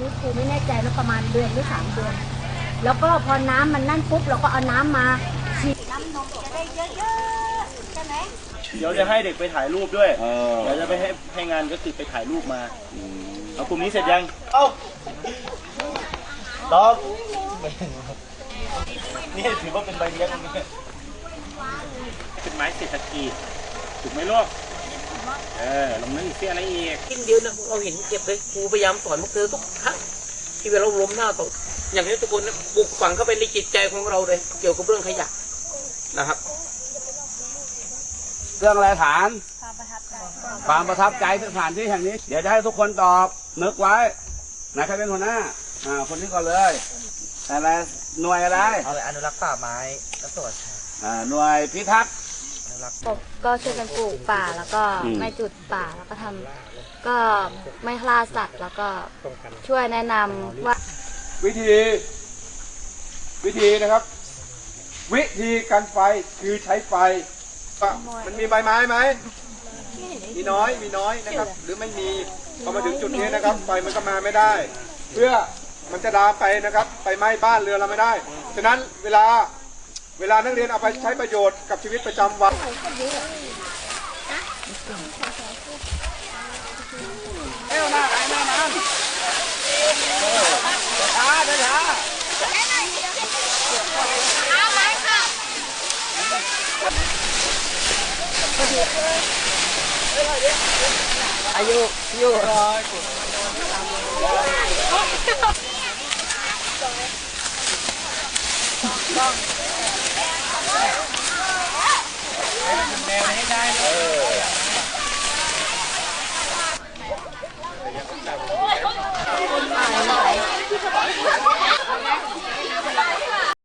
นี้ครูไม่แน่ใจนะประมาณเดือนหรือสามเดือน แล้วก็พอน้ำมันนั่นปุ๊บเราก็เอาน้ำมาฉีดน้ำนมจะได้เยอะๆใช่ไหมเดี๋ยวจะให้เด็กไปถ่ายรูปด้วยเออเดี๋ยวจะไปให้ให้งานก็คือไปถ่ายรูปมาเอากลุ่มนี้เสร็จยัง เอ้าตอบนี่ถือว่าเป็นใบเลี้ยงตรงนี้เป็นไม้เศรษฐกิจถูกไหมลูก เออลงนึกอีกเสียอะไรอีกกินเดียวนะเราเห็นเก็บเลยครูพยายามสอนพวกเธอทุกครั้งที่เวลาล้มหน้าตกอย่างนี้ทุกคนนะปลูกฝังเข้าไปในจิตใจของเราเลย เกี่ยวกับเรื่องขยะนะครับ เรื่องอะไรฐานความประทับใจสถานที่แห่งนี้ เดี๋ยวจะให้ทุกคนตอบนึกไว้นะใครเป็นหัวหน้าอ่าคนนี้ก่อนเลยอะไรหน่วยอะไร เอาเลยอนุรักษ์ป่าไม้และสวนอ่าหน่วยพิทักษ์ อนุรักษ์ก็ช่วยกันปลูกป่าแล้วก็อืม ไม่จุดป่าแล้วก็ทำก็ไม่ฆ่าสัตว์แล้วก็ช่วยแนะนำว่า วิธี วิธีนะครับ วิธีกันไฟคือใช้ไฟอะมันมีใบไม้ไหมมีน้อยมีน้อยนะครับ หรือไม่มีพอมาถึงจุดนี้นะครับ ไฟมันก็มาไม่ได้ เพื่อมันจะลามไปนะครับ ไปไหม้บ้านเรือนเราไม่ได้ฉะนั้นเวลา เวลานักเรียนเอาไปใช้ประโยชน์กับชีวิตประจำวัน เอ้หน้าไหนหน้านช้าเดี๋ยวช้าอายุอายุต้อง ได้ได้